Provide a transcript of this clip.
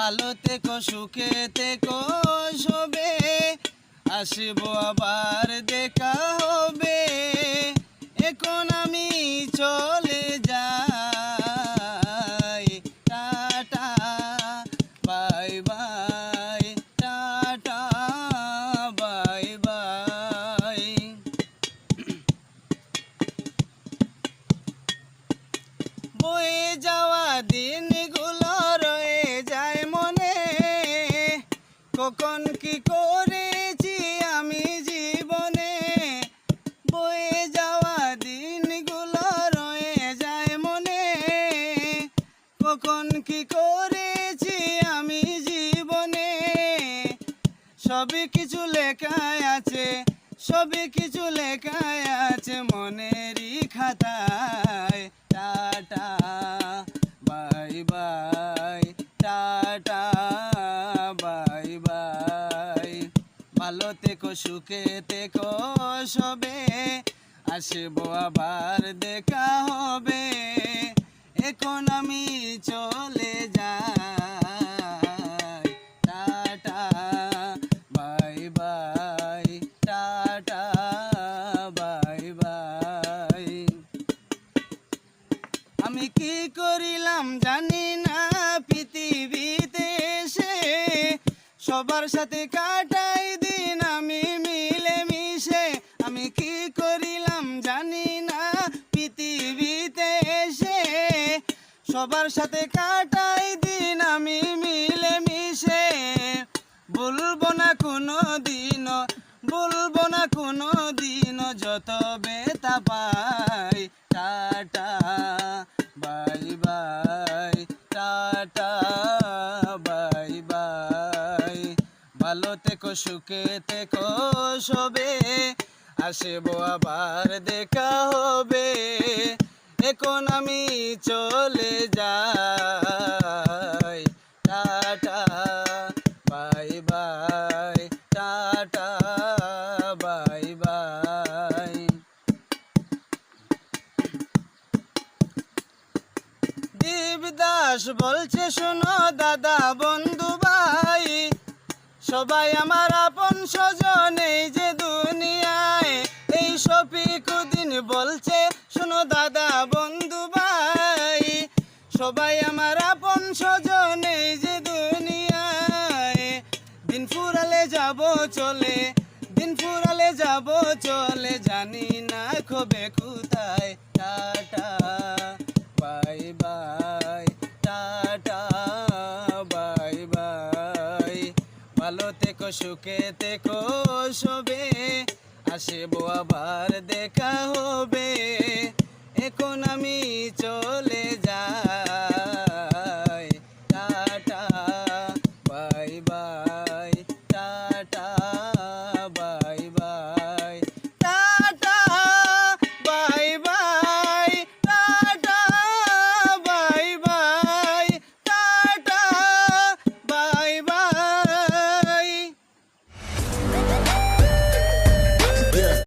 ভালো থেকো, সুখে থেকো, সবে। আসব আবার, দেখা হবে। এখন আমি চলে যাই। Tata, bye bye, tata, bye bye. বয়ে যাওয়া দিনগুলো কখন কি করেছি আমি জীবনে? সবই কিছু লেখায় আছে, সবই কিছু লেখায় আছে মনেরই খাতায়। Tata, bye bye, tata, bye bye. ভালো থেকো, সুখে থেকো সবে, আসব আবার, দেখা হবে। এখন আমি চলে যাই। Tata, bye bye, tata, bye bye. আমি কি করিলাম জানি না, পৃথিবীতে এসে সবার সাথে কাটাই দিন, আমি মিলে মিশে আমি কি করিলাম সবার সাথে কাটাই দিন আমি মিলে মিশে বলব না কোনো দিন বলব না কোনো দিন যত বেতা পাই। Tata, bye bye, tata, bye bye. ভালো থেকো, সুখে থেকো সবে। আসব আবার, দেখা হবে। এখন আমি চলে যাই। Tata, bye bye. Tata, bye bye. Devdas বলছে, শোনো দাদা, বন্ধু ভাই, সবাই আমার আপন স্বজন এই যে আমার আপন স্বজন এই যে দুনিয়ায়। দিন ফুরালে যাব চলে, দিন ফুরালে যাব চলে, জানি না কবে কোথায়। Tata, bye bye, tata, bye bye. ভালো থেকো, সুখে থেকো সবে, আসব আবার দেখা হবে। এখন আমি চলে যাই।